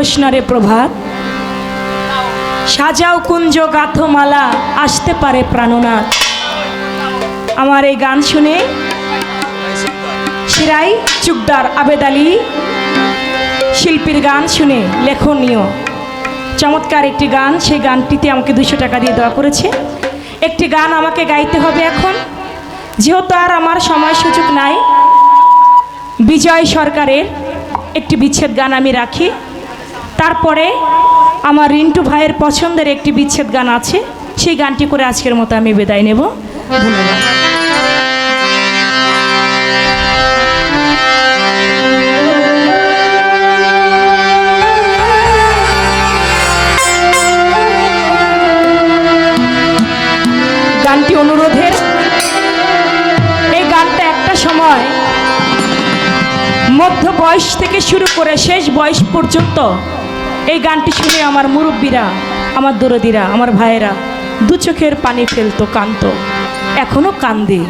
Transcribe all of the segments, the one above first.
জ্যোৎস্নারে প্রভাত। সাজাও কুঞ্জ গাথমালা, আসতে পারে প্রাণনাথ। আমার এই গান শুনে সিরাই চুকদার আবেদ আলী শিল্পীর গান শুনে লেখনীয়। চমৎকার একটি গান, সেই গানটিতে আমাকে দুশো টাকা দিয়ে দেওয়া করেছে। একটি গান আমাকে গাইতে হবে এখন। যেহেতু আর আমার সময় সুযোগ নাই, বিজয় সরকারের একটি বিচ্ছেদ গান আমি রাখি। তারপরে আমার রিন্টু ভাইয়ের পছন্দের একটি বিচ্ছেদ গান আছে, সেই গানটি করে আজকের মতো আমি বিদায় নেব। ধন্যবাদ। গানটি এই গানটা একটা সময় মধ্য বয়স থেকে শুরু করে শেষ বয়স পর্যন্ত এই গানটি শুনে আমার মুরব্বীরা, আমার দরদিরা, আমার ভাইয়েরা দু চোখের পানি ফেলতো কান্ত এখনও কান্দে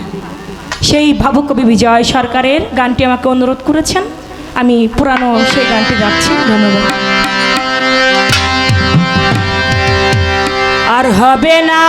সেই ভাবকবি বিজয় সরকারের গানটি আমাকে অনুরোধ করেছেন। আমি পুরানো সেই গানটি গাচ্ছি, ধন্যবাদ। আর হবে না